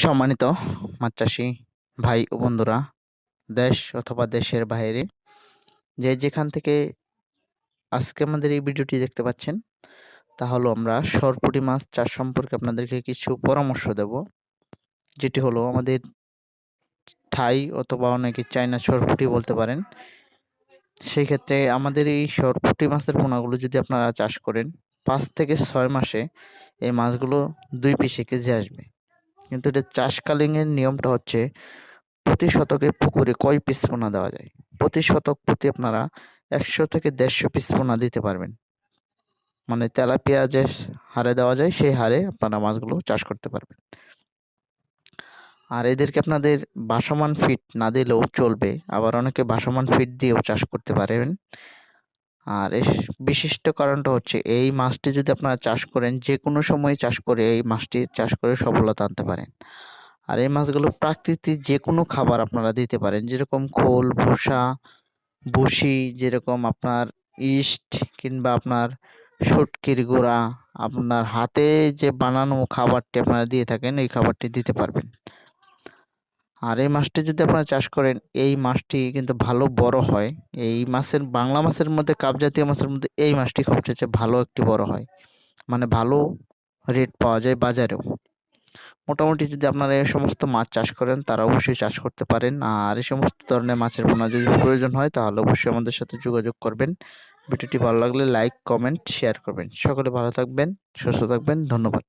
সম্মানিত মাছ চাষি ভাই ও বন্ধুরা, দেশ অথবা দেশের বাইরে, যে যেখান থেকে আজকে আমাদের এই ভিডিওটি দেখতে পাচ্ছেন, তা হলো আমরা সরপুটি মাছ চাষ সম্পর্কে আপনাদেরকে কিছু পরামর্শ দেব, যেটি হলো আমাদের থাই অথবা অনেকে চাইনা সরপুটি বলতে পারেন। সেই ক্ষেত্রে আমাদের এই সরপুটি মাছের পোনাগুলো যদি আপনারা চাষ করেন, পাঁচ থেকে ছয় মাসে এই মাছগুলো দুই পিসে কেজি আসবে। কিন্তু এটা চাষকালীনের নিয়মটা হচ্ছে প্রতি শতকে পুকুরে কয় পিস পোনা দেওয়া যায়? প্রতি শতক প্রতি আপনারা একশো থেকে দেড়শো পিস পোনা দিতে পারবেন। মানে তেলাপিয়া যে হারে দেওয়া যায়, সেই হারে আপনারা মাছগুলো চাষ করতে পারবেন। আর এদেরকে আপনাদের বাসমান ফিট না দিলেও চলবে। আবার অনেকে বাসমান ফিট দিয়েও চাষ করতে পারবেন আর এর বিশিষ্ট কারণটা হচ্ছে এই মাছটি যদি আপনারা চাষ করেন, যে কোনো সময় চাষ করে এই মাছটি চাষ করে সফলতা আনতে পারেন। আর এই মাছগুলো প্রাকৃতিক যে কোনো খাবার আপনারা দিতে পারেন, যেরকম খোল, ভুসা বুসি যেরকম আপনার ইস্ট কিংবা আপনার শুটকির গোড়া, আপনার হাতে যে বানানো খাবারটি আপনারা দিয়ে থাকেন, এই খাবারটি দিতে পারবেন। আর এই মাছটি যদি আপনারা চাষ করেন, এই মাছটি কিন্তু ভালো বড় হয়। এই মাছের, বাংলা মাছের মধ্যে কাপ জাতীয় মাছের মধ্যে এই মাছটি সবচেয়ে ভালো একটি বড় হয়। মানে ভালো রেট পাওয়া যায় বাজারেও। মোটামুটি যদি আপনারা এই সমস্ত মাছ চাষ করেন, তারা অবশ্যই চাষ করতে পারেন। আর এই সমস্ত ধরনের মাছের পোনা যদি প্রয়োজন হয়, তাহলে অবশ্যই আমাদের সাথে যোগাযোগ করবেন। ভিডিওটি ভালো লাগলে লাইক, কমেন্ট শেয়ার করবেন। সকলে ভালো থাকবেন, সুস্থ থাকবেন। ধন্যবাদ।